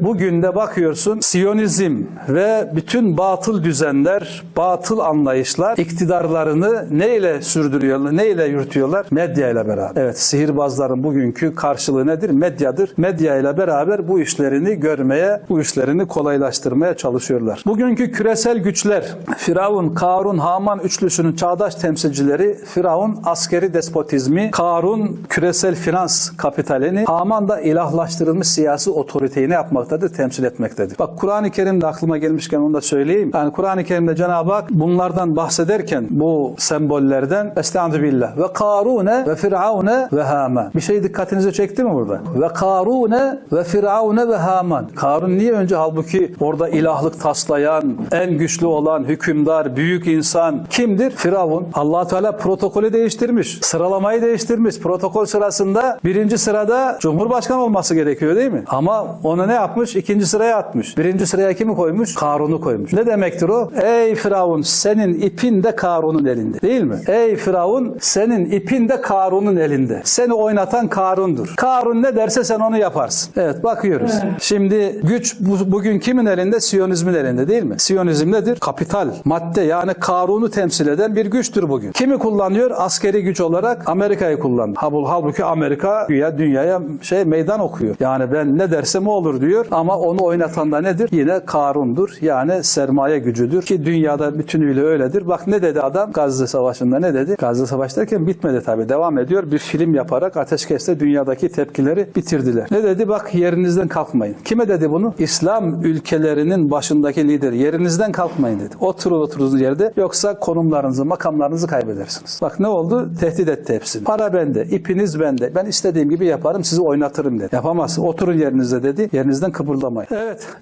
Bugün de bakıyorsun Siyonizm ve bütün batıl düzenler, batıl anlayışlar iktidarlarını neyle sürdürüyorlar, neyle yürütüyorlar? Medya ile beraber. Evet sihirbazların bugünkü karşılığı nedir? Medyadır. Medya ile beraber bu işlerini görmeye, bu işlerini kolaylaştırmaya çalışıyorlar. Bugünkü küresel güçler, Firavun, Karun, Haman üçlüsünün çağdaş temsilcileri, Firavun askeri despotizmi, Karun küresel finans kapitalini, Haman da ilahlaştırılmış siyasi otoriteyi ne yapmaktadır? Temsil etmektedir. Bak Kur'an-ı Kerim'de aklıma gelmişken onu da söyleyeyim. Yani Kur'an-ı Kerim'de Cenab-ı Hak bunlardan bahsederken bu sembollerden Estaizu billah ve Karune ve Firavune ve Haman. Bir şey dikkatinizi çekti mi burada? Ve Karune ve Firavune ve Haman. Karun niye önce halbuki orada ilahlık taslayan, en güçlü olan hükümdar, büyük insan kimdir? Firavun. allah Teala protokolü değiştirmiş. Sıralamayı değiştirmiş. Protokol sırasında birinci sırada Cumhurbaşkanı olması gerekiyor değil mi? Ama onu ne yapmış? İkinci sıraya atmış. Birinci sıraya kimi koymuş? Karun'u koymuş. Ne demektir o? Ey Firavun senin ipin de Karun'un elinde. Değil mi? Ey Firavun senin ipin de Karun'un elinde. Seni oynatan Karun'dur. Karun ne derse sen onu yaparsın. Evet bakıyoruz. Şimdi güç bu- bugün kimin elinde? Siyonizmin elinde değil mi? Siyonizm nedir? Kapital, madde yani Karun'u temsil eden bir güçtür bugün. Kimi kullanıyor? Askeri güç olarak Amerika'yı kullanıyor. Halbuki- Halbuki Amerika güya dünyaya şey meydan okuyor. Yani ben ne dersem o olur diyor ama onu oynatan da nedir? Yine Karun'dur. Yani sermaye gücüdür ki dünyada bütünüyle öyledir. Bak ne dedi adam Gazze Savaşı'nda ne dedi? Gazze Savaşı derken bitmedi tabii. Devam ediyor. Bir film yaparak ateşkeste dünyadaki tepkileri bitirdiler. Ne dedi? Bak yerinizden kalkmayın. Kime dedi bunu? İslam ülkelerinin başındaki lider. Yerinizden kalkmayın dedi. Oturun oturduğunuz yerde yoksa konumlarınızı, makamlarınızı kaybedersiniz. Bak ne oldu? Tehdit etti hepsini. Para bende, ipiniz bende. Ben istediğim gibi yaparım, sizi oynatırım dedi. Yapamazsın. Oturun yerinizde dedi. Yerinizden kıpırdamayın. Evet.